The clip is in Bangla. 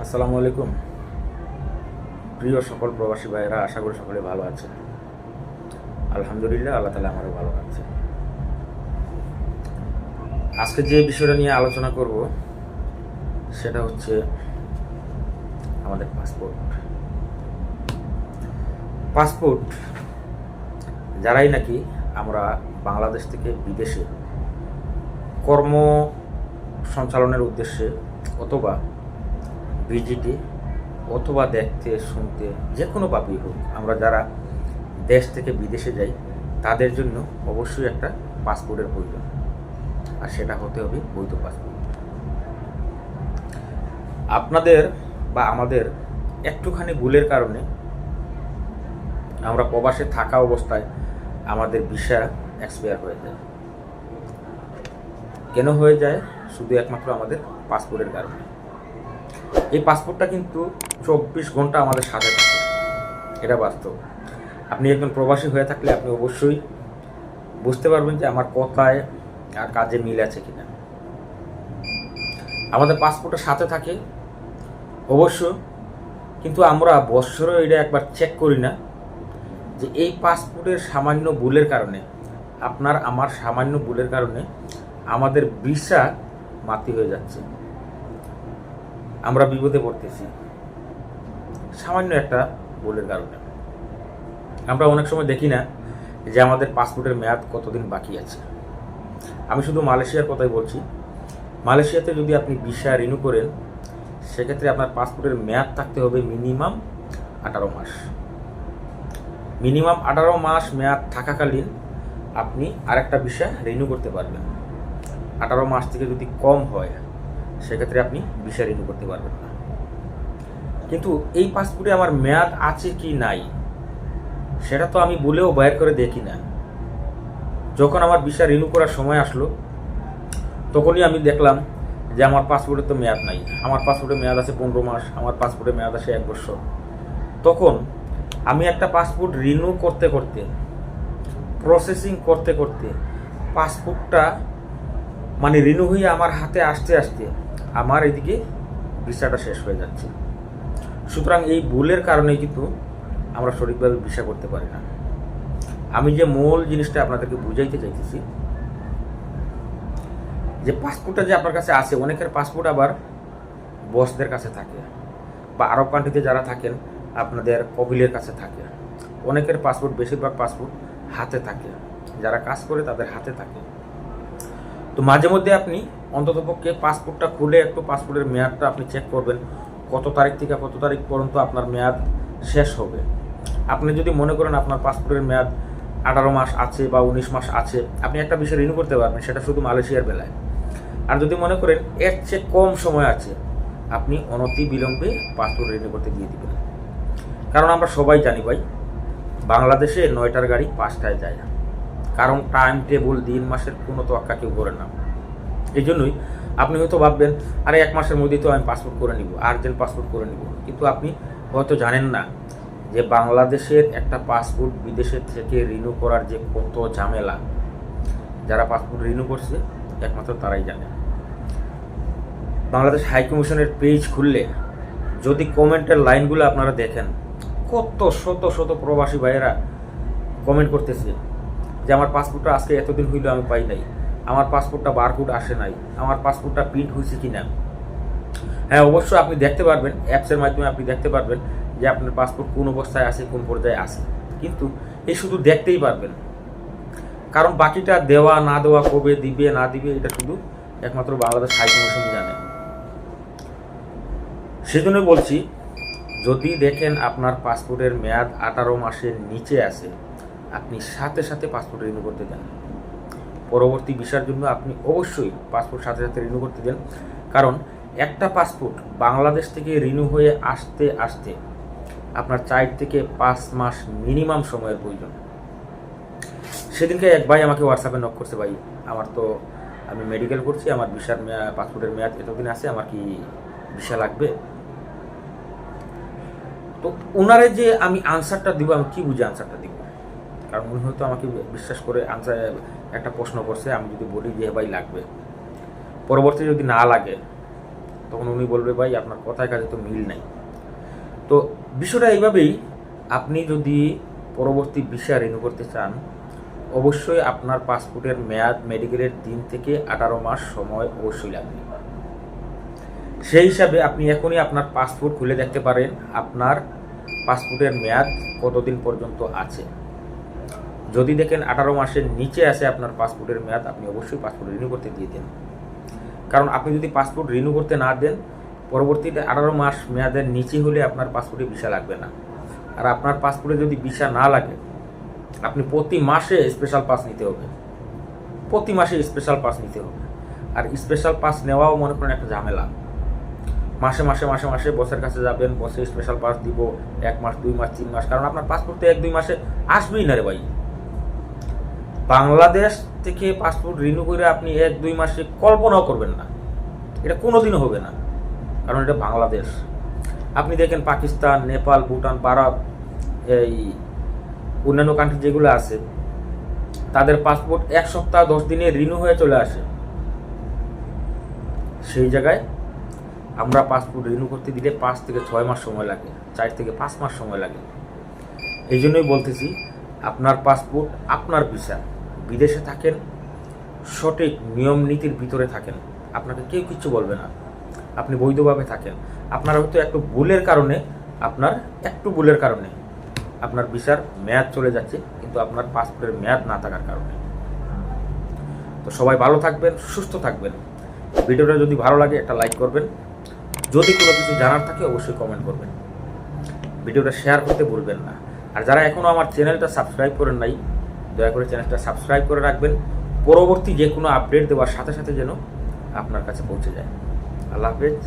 আসসালামু আলাইকুম। প্রিয় সকল প্রবাসী ভাইয়েরা, আশা করি সকলে ভালো আছে আলহামদুলিল্লাহ, আল্লাহ তালা আমারও ভালো আছে আজকে যে বিষয়টা নিয়ে আলোচনা করব, সেটা হচ্ছে আমাদের পাসপোর্ট। পাসপোর্ট যারাই নাকি আমরা বাংলাদেশ থেকে বিদেশে কর্ম সঞ্চালনের উদ্দেশ্যে অথবা ভিজিটে অথবা দেখতে, শুনতে, যে কোনো পাপি হোক, আমরা যারা দেশ থেকে বিদেশে যাই, তাদের জন্য অবশ্যই একটা পাসপোর্টের প্রয়োজন। আর সেটা হতে হবে বৈধ পাসপোর্ট। আপনাদের বা আমাদের একটুখানি ভুলের কারণে আমরা প্রবাসে থাকা অবস্থায় আমাদের ভিসা এক্সপায়ার হয়ে যায়। কেন হয়ে যায়? শুধু একমাত্র আমাদের পাসপোর্টের কারণে। এই পাসপোর্টটা কিন্তু চব্বিশ ঘণ্টা আমাদের সাথে থাকে। এটা বাস্তব। আপনি একজন প্রবাসী হয়ে থাকলে আপনি অবশ্যই বুঝতে পারবেন যে আমার কথায় আর কাজে মিল আছে কিনা। আমাদের পাসপোর্টের সাথে থাকে, অবশ্য কিন্তু আমরা বৎসরে এটা একবার চেক করি না যে এই পাসপোর্টের সামান্য ভুলের কারণে, আপনার, আমার সামান্য ভুলের কারণে আমাদের ভিসা মাতি হয়ে যাচ্ছে। আমরা বিপদে পড়তেছি। সামান্য একটা ভুলের কারণে। আমরা অনেক সময় দেখি না যে আমাদের পাসপোর্টের মেয়াদ কতদিন বাকি আছে। আমি শুধু মালয়েশিয়ার কথাই বলছি। মালয়েশিয়াতে যদি আপনি ভিসা রিনিউ করেন, সেক্ষেত্রে আপনার পাসপোর্টের মেয়াদ থাকতে হবে মিনিমাম আঠারো মাস। মিনিমাম আঠারো মাস মেয়াদ থাকাকালীন আপনি আরেকটা ভিসা রিনিউ করতে পারবেন। আঠারো মাস থেকে যদি কম হয় সেক্ষেত্রে আপনি ভিসা রিনিউ করতে পারবেন না। কিন্তু এই পাসপোর্টে আমার মেয়াদ আছে কি নাই, সেটা তো আমি বলেও বাইর করে দেখি না। যখন আমার ভিসা রিনিউ করার সময় আসলো, তখনই আমি দেখলাম যে আমার পাসপোর্টের তো মেয়াদ নাই। আমার পাসপোর্টের মেয়াদ আছে পনেরো মাস, আমার পাসপোর্টের মেয়াদ আছে এক বছর। তখন আমি একটা পাসপোর্ট রিনিউ করতে করতে প্রসেসিং করতে করতে পাসপোর্টটা মানে রিনিউ হয়ে আমার হাতে আসতে আসতে আমার এদিকে ভিসাটা শেষ হয়ে যাচ্ছে। সুতরাং এই ভুলের কারণেই কিন্তু আমরা সঠিকভাবে ভিসা করতে পারি না। আমি যে মূল জিনিসটা আপনাদেরকে বুঝাইতে চাইতেছি, যে পাসপোর্টটা যে আপনার কাছে আছে, অনেকের পাসপোর্ট আবার বসদের কাছে থাকে বা আরব কান্ট্রিতে যারা থাকেন, আপনাদের কপিলের কাছে থাকে। অনেকের পাসপোর্ট বেশিরভাগ পাসপোর্ট হাতে থাকে। যারা কাজ করে তাদের হাতে থাকে। তো মাঝে মধ্যে আপনি অন্ততপক্ষে পাসপোর্টটা খুলে একটু পাসপোর্টের মেয়াদটা আপনি চেক করবেন। কত তারিখ থেকে কত তারিখ পর্যন্ত আপনার মেয়াদ শেষ হবে। আপনি যদি মনে করেন আপনার পাসপোর্টের মেয়াদ আঠারো মাস আছে বা উনিশ মাস আছে, আপনি একটা বিষয় রিনিউ করতে পারবেন, সেটা শুধু মালয়েশিয়ার বেলায়। আর যদি মনে করেন এর চেয়ে কম সময় আছে, আপনি অনতি বিলম্বে পাসপোর্ট রিনিউ করতে দিয়ে দিবেন। কারণ আমরা সবাই জানি ভাই, বাংলাদেশে নয়টার গাড়ি পাঁচটায় যায়। কারণ টাইম টেবল দিন মাসের কোনো তোয়াক্কা কেউ করে না। এই জন্যই আপনি হয়তো ভাববেন, আরে, এক মাসের মধ্যেই তো আমি পাসপোর্ট করে নিব আর্জেন্ট পাসপোর্ট করে নিব। কিন্তু আপনি হয়তো জানেন না যে বাংলাদেশের একটা পাসপোর্ট বিদেশের থেকে রিনিউ করার যে কত ঝামেলা, যারা পাসপোর্ট রিনিউ করছে, একমাত্র তারাই জানে। বাংলাদেশ হাই কমিশনের পেজ খুললে যদি কমেন্টের লাইনগুলো আপনারা দেখেন, কত শত শত প্রবাসী ভাইয়েরা কমেন্ট করতেছে। যে আমার পাসপোর্টটা আজকে এতদিন হইল আমি পাই নাই। আমার পাসপোর্টটা বারকোড আসে নাই। আমার পাসপোর্টটা প্রিন্ট হয়েছে কি না হ্যাঁ অবশ্যই আপনি দেখতে পারবেন অ্যাপসের মাধ্যমে আপনি দেখতে পারবেন যে আপনার পাসপোর্ট কোন অবস্থায় আছে, কোন পর্যায়ে আছে। কিন্তু এই শুধু দেখতেই পারবেন। কারণ বাকিটা দেওয়া, না দেওয়া, কবে দিবে, না দিবে, এটা শুধু একমাত্র বাংলাদেশ হাই কমিশন জানে। সেজন্য বলছি, যদি দেখেন আপনার পাসপোর্টের মেয়াদ আঠারো মাসের নিচে আছে আপনি সাথে সাথে পাসপোর্ট রিনিউ করতে দেন। পরবর্তী ভিসার জন্য আপনি অবশ্যই পাসপোর্ট সাথে সাথে রিনিউ করতে দেন। কারণ একটা পাসপোর্ট বাংলাদেশ থেকে রিনিউ হয়ে আসতে আসতে আপনার চার থেকে পাঁচ মাস মিনিমাম সময়ের প্রয়োজন। সেদিনকে এক ভাই আমাকে হোয়াটসঅ্যাপে নক করছে, ভাই, আমার তো আমি মেডিকেল করছি, আমার ভিসার পাসপোর্টের মেয়াদ এতদিন আছে, আমার কি ভিসা লাগবে? তো ওনারে যে আমি আনসারটা দিব, আমি কি বুঝে আনসারটা দিব? কারণ উনি হয়তো আমাকে বিশ্বাস করে আনসার একটা প্রশ্ন করছে, আমি যদি বলি যে, ভাই, লাগবে। পরবর্তী যদি না লাগে, তখন উনি বলবে, ভাই, আপনার কথায় কাজে তো মিল নাই। তো বিষয়টা এইভাবেই, আপনি যদি পরবর্তী বিষয় রিনিউ করতে চান, অবশ্যই আপনার পাসপোর্টের মেয়াদ, মেডিকেলের দিন থেকে আঠারো মাস সময় অবশ্যই লাগবে। সেই হিসাবে আপনি এখনই আপনার পাসপোর্ট খুলে দেখতে পারেন, আপনার পাসপোর্টের মেয়াদ কতদিন পর্যন্ত আছে। যদি দেখেন আঠারো মাসের নিচে আছে আপনার পাসপোর্টের মেয়াদ, আপনি অবশ্যই পাসপোর্ট রিনিউ করতে দিয়ে দেন। কারণ আপনি যদি পাসপোর্ট রিনিউ করতে না দেন, পরবর্তীতে আঠারো মাস মেয়াদের নিচে হলে আপনার পাসপোর্টে ভিসা লাগবে না। আর আপনার পাসপোর্টে যদি ভিসা না লাগে, আপনি প্রতি মাসে স্পেশাল পাস নিতে হবে। প্রতি মাসে স্পেশাল পাস নিতে হবে। আর স্পেশাল পাস নেওয়াও মনে করেন একটা ঝামেলা। মাসে মাসে মাসে মাসে বসের কাছে যাবেন বসে স্পেশাল পাস দিব, এক মাস, দুই মাস, তিন মাস, কারণ আপনার পাসপোর্ট তো এক, দুই মাসে আসবেই না রে ভাই। বাংলাদেশ থেকে পাসপোর্ট রিনিউ করে আপনি এক, দুই মাসে কল্পনাও করবেন না। এটা কোনোদিনও হবে না, কারণ এটা বাংলাদেশ। আপনি দেখেন পাকিস্তান, নেপাল, ভুটান, ভারত, এই অন্যান্য কান্ট্রি যেগুলো আছে, তাদের পাসপোর্ট এক সপ্তাহ, দশ দিনে রিনিউ হয়ে চলে আসে। সেই জায়গায় আমরা পাসপোর্ট রিনিউ করতে দিলে পাঁচ থেকে ছয় মাস সময় লাগে, চার থেকে পাঁচ মাস সময় লাগে। এই জন্যই বলতেছি আপনার পাসপোর্ট, আপনার ভিসা। বিদেশে থাকেন, সঠিক নিয়ম নীতির ভিতরে থাকেন। আপনাকে কেউ কিছু বলবে না। আপনি বৈধভাবে থাকেন। আপনার হয়তো একটু ভুলের কারণে, আপনার একটু ভুলের কারণে আপনার ভিসার মেয়াদ চলে যাচ্ছে, কিন্তু আপনার পাসপোর্টের মেয়াদ না থাকার কারণে। তো সবাই ভালো থাকবেন, সুস্থ থাকবেন। ভিডিওটা যদি ভালো লাগে, একটা লাইক করবেন। যদি কোনো কিছু জানার থাকে, অবশ্যই কমেন্ট করবেন। ভিডিওটা শেয়ার করতে ভুলবেন না। আর যারা এখনও আমার চ্যানেলটা সাবস্ক্রাইব করেন নাই, দয়া করে চ্যানেলটা সাবস্ক্রাইব করে রাখবেন। পরবর্তী যে কোনো আপডেট দেওয়ার সাথে সাথে যেন আপনার কাছে পৌঁছে যায়। আল্লাহ হাফেজ।